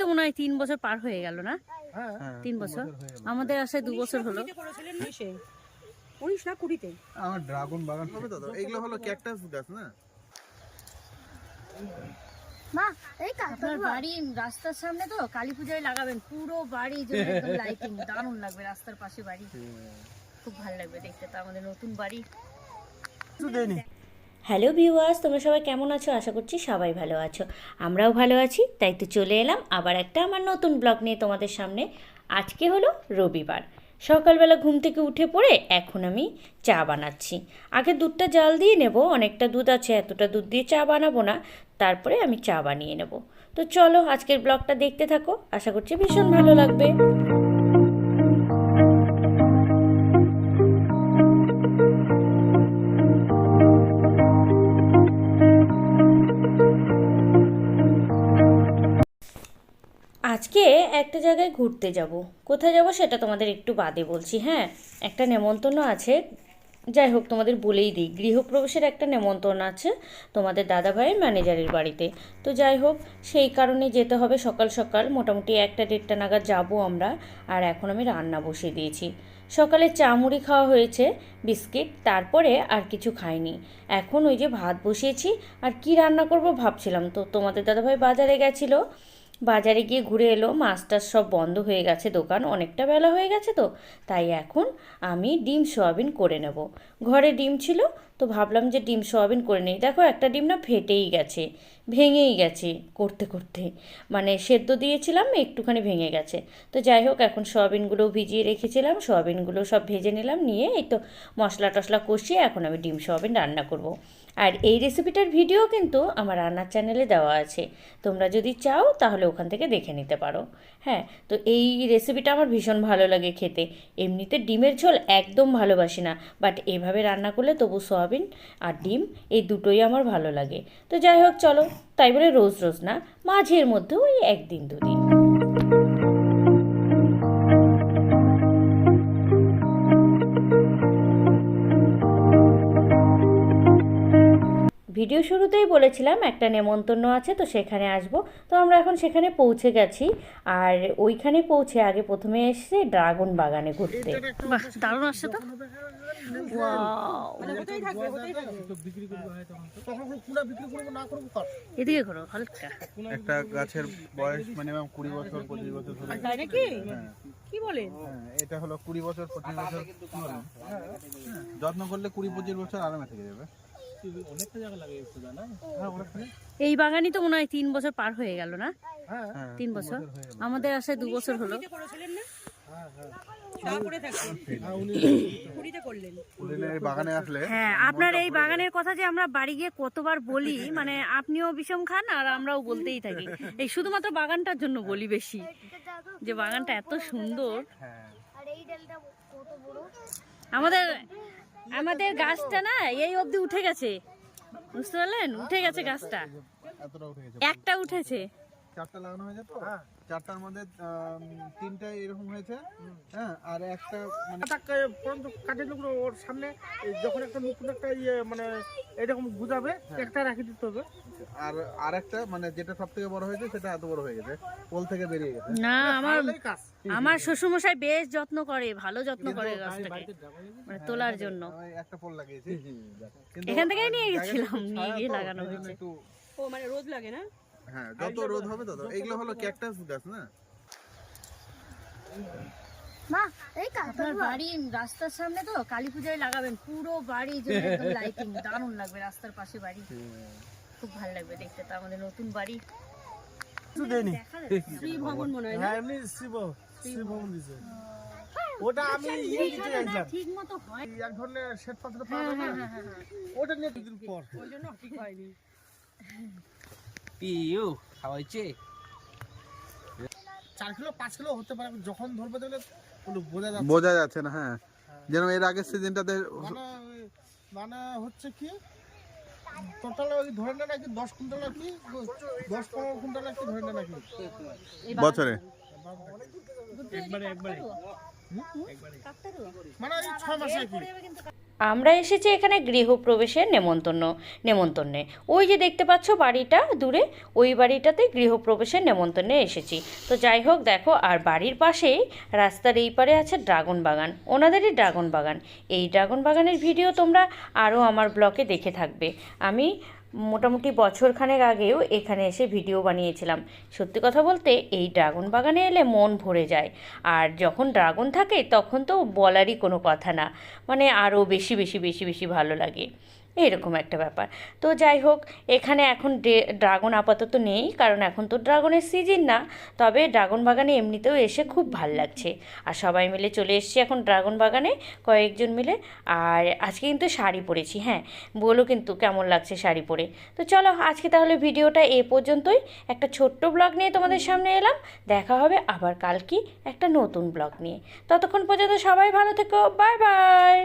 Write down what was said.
তো মনে হয় তিন বছর পার হয়ে গেল না? হ্যাঁ তিন বছর? আমাদের আসায় দু বছর হলো। উনিশ না কুড়িতে? আমার ড্রাগন বাগান। হবে তো এগুলো হলো ক্যাকটাস গাছ না? মা এই আপনার বাড়ির রাস্তার সামনে তো কালী পূজায় লাগাবেন। পুরো বাড়ি জুড়ে লাইটিং দারুণ লাগবে রাস্তার পাশে বাড়ি। খুব ভালো লাগবে দেখতে তো আমাদের নতুন বাড়ি। হ্যালো ভিউয়ার্স, তোমরা সবাই কেমন আছো? আশা করছি সবাই ভালো আছো। আমরাও ভালো আছি, তাই তো চলে এলাম আবার একটা আমার নতুন ব্লগ নিয়ে তোমাদের সামনে। আজকে হলো রবিবার। সকালবেলা ঘুম থেকে উঠে পড়ে এখন আমি চা বানাচ্ছি। আগে দুধটা জাল দিয়ে নেব, অনেকটা দুধ আছে, এতটা দুধ দিয়ে চা বানাবো না। তারপরে আমি চা বানিয়ে নেব। তো চলো আজকের ব্লগটা দেখতে থাকো, আশা করছি ভীষণ ভালো লাগবে। আজকে একটা জায়গায় ঘুরতে যাব। কোথায় যাব সেটা তোমাদের একটু বাদে বলছি হ্যাঁ? একটা নেমন্তন্ন আছে। যাই হোক, তোমাদের বলেই দিই, গৃহপ্রবেশের একটা নেমন্তন্ন আছে তোমাদের দাদাভাইয়ের ম্যানেজারের বাড়িতে। তো যাই হোক, সেই কারণে যেতে হবে সকাল সকাল। মোটামুটি একটা দেড়টা নাগাদ যাব আমরা, আর এখন আমি রান্না বসিয়ে দিয়েছি। সকালে চা মুড়ি খাওয়া হয়েছে, বিস্কিট, তারপরে আর কিছু খাইনি। এখন ওই যে ভাত বসিয়েছি, আর কি রান্না করব ভাবছিলাম। তো তোমাদের দাদাভাই বাজারে গেছিল বাজারে গিয়ে ঘুরে এলো। মাছ টাছ সব বন্ধ হয়ে গেছে দোকান। অনেকটা বেলা হয়ে গেছে তো। তাই এখন আমি ডিম, সোয়াবিন করে নেব। ঘরে ডিম ছিল তো ভাবলাম যে ডিম, সোয়াবিন করে নেই। দেখো একটা ডিম না ফেটেই গেছে, ভেঙেই গেছে করতে করতে। মানে সেদ্ধ দিয়েছিলাম, একটুখানি ভেঙে গেছে। তো যাই হোক, এখন সোয়াবিনগুলো ভিজিয়ে রেখেছিলাম। সোয়াবিনগুলো সব ভেজে নিলাম, নিয়ে এই তো মশলা টশলা কষিয়ে এখন আমি ডিম, সোয়াবিন রান্না করব। আর এই রেসিপিটার ভিডিও কিন্তু আমার রান্নার চ্যানেলে দেওয়া আছে। তোমরা যদি চাও, তাহলে ওখান থেকে দেখে নিতে পারো। হ্যাঁ তো এই রেসিপিটা আমার ভীষণ ভালো লাগে খেতে। এমনিতে ডিমের ঝোল একদম ভালোবাসি না বাট এভাবে রান্না করলে তবু সয়াবিন আর ডিম, এই দুটোই আমার ভালো লাগে। তো যাই হোক, চলো, তাই বলে রোজ রোজ না, মাঝের মধ্যে ওই একদিন দুদিন। ভিডিও শুরুতেই বলেছিলাম একটা নেমন্তন্ন আছে তো সেখানে আসব তো আমরা এখন সেখানে পৌঁছে গেছি আর ওইখানে পৌঁছে আগে প্রথমে এসে ড্রাগন বাগানে ঘুরতে বাহ দারুণ আসছে তো হতেই থাকবে হতেই থাকবে তখন পুরো বিক্রি করব না করব কর এদিকে করো হালকা একটা গাছের বয়স মিনিমাম কুড়ি বছর পঁচিশ বছর তাই নাকি হ্যাঁ কি বলেন হ্যাঁ, এটা হলো কুড়ি বছর পঁচিশ বছর হ্যাঁ, যত্ন করলে কুড়ি পঁচিশ বছর আরামে থেকে যাবে হ্যাঁ এই বাগানই তো মনে হয় তিন বছর পার হয়ে গেল না? হ্যাঁ তিন বছর। আমাদের আসায় দু বছর হলো। হ্যাঁ আপনার এই বাগানের কথা যে আমরা বাড়ি গিয়ে কতবার বলি মানে আপনিও বিষম খান আর আমরাও বলতেই থাকি। এই শুধুমাত্র বাগানটার জন্য বলি বেশি যে বাগানটা এত সুন্দর। হ্যাঁ। আর এই ডালটা কত বড়? আমাদের আমাদের গাছটা না এই অবধি উঠে গেছে। বুঝতে পারলেন? উঠে গেছে গাছটা। একটা উঠেছে। চারটা লাগানো হয়েছে তো? চারটার মধ্যে তিনটা এরকম হয়েছে। হ্যাঁ আর একটা মানে কাঠের টুকরো ওর সামনে। যখন একটা নতুন একটা ইয়ে মানে এরকম বুঝাবে একটা রাখি দিতে হবে। আর আর একটা মানে যেটা সব থেকে বড় হয়েছে সেটা এত বড় হয়ে গেছে। পোল থেকে বেরিয়ে গেছে। না আমার আমার শ্বশুরমশাই বেশ যত্ন করে ভালো যত্ন করে গাছটাকে। মানে তোলার জন্য। একটা পোল লাগিয়েছি। এখান থেকেই নিয়ে গেছিলাম একটু নিয়ে গিয়ে লাগানো হয়েছে। ও মানে রোদ লাগে না? হ্যাঁ যত রোদ হবে তত এগুলো হলো ক্যাকটাস গাছ না? মা এই আপনার বাড়ির রাস্তার সামনে তো কালী পূজায় লাগাবেন পুরো বাড়ি জুড়ে একদম লাইটিং দারুণ লাগবে রাস্তার পাশে বাড়ি। খুব ভালো লাগবে দেখতে তো আমাদের নতুন বাড়ি। শ্রী ভবন মনে হয় হ্যাঁ এমনি শিব শিব ভবন দিছে। ওটা আমি ইয়ে দিতে চাইছিলাম। ঠিক মতো হয়। এক ধরনের শ্বেত পাথর পাওয়া যায় না? ওটা নিয়ে দুদিন পর। ওই জন্য ঠিক হয়নি। পিউ খাওয়াইছে। চার কিলো পাঁচ কিলো হতে পারে যখন ধরবে ওগুলো বোঝা যাচ্ছে। বোঝা যাচ্ছে না হ্যাঁ। যেন এর আগের সিজনটাতে মানে মানে হচ্ছে কি টোটাল ওই ধরে না নাকি দশ কুইন্টাল নাকি দশ পনেরো কুইন্টাল নাকি ধরে না নাকি। বছরে। মানে এই ছয় মাসে কি। আমরা এসেছি এখানে গৃহপ্রবেশের নেমন্তন্ন, নেমন্তন্নে। ওই যে দেখতে পাচ্ছ বাড়িটা দূরে, ওই বাড়িটাতে গৃহপ্রবেশের নেমন্তন্নে এসেছি। তো যাই হোক, দেখো, আর বাড়ির পাশেই রাস্তার এই পারে আছে ড্রাগন বাগান। ওনাদেরই ড্রাগন বাগান। এই ড্রাগন বাগানের ভিডিও তোমরা আরও আমার ব্লকে দেখে থাকবে। আমি মোটামুটি বছরখানেক আগেও এখানে এসে ভিডিও বানিয়েছিলাম। সত্যি কথা বলতে, এই ড্রাগন বাগানে এলে মন ভরে যায়। আর যখন ড্রাগন থাকে, তখন তো বলারই কোনো কথা না। মানে আরও বেশি বেশি বেশি বেশি ভালো লাগে। এরকম একটা ব্যাপার। তো যাই হোক, এখানে এখন ড্রাগন আপাতত নেই, কারণ এখন তো ড্রাগনের সিজন না। তবে ড্রাগন বাগানে এমনিতেও এসে খুব ভালো লাগছে। আর সবাই মিলে চলে এসেছি এখন ড্রাগন বাগানে, কয়েকজন মিলে। আর আজকে কিন্তু শাড়ি পরেছি হ্যাঁ। বলো কিন্তু কেমন লাগছে শাড়ি পরে? তো চলো, আজকে তাহলে ভিডিওটা এ পর্যন্তই। একটা ছোট্ট ব্লগ নিয়ে তোমাদের সামনে এলাম। দেখা হবে আবার কালকে একটা নতুন ব্লগ নিয়ে। ততক্ষণ পর্যন্ত সবাই ভালো থেকো। Bye bye!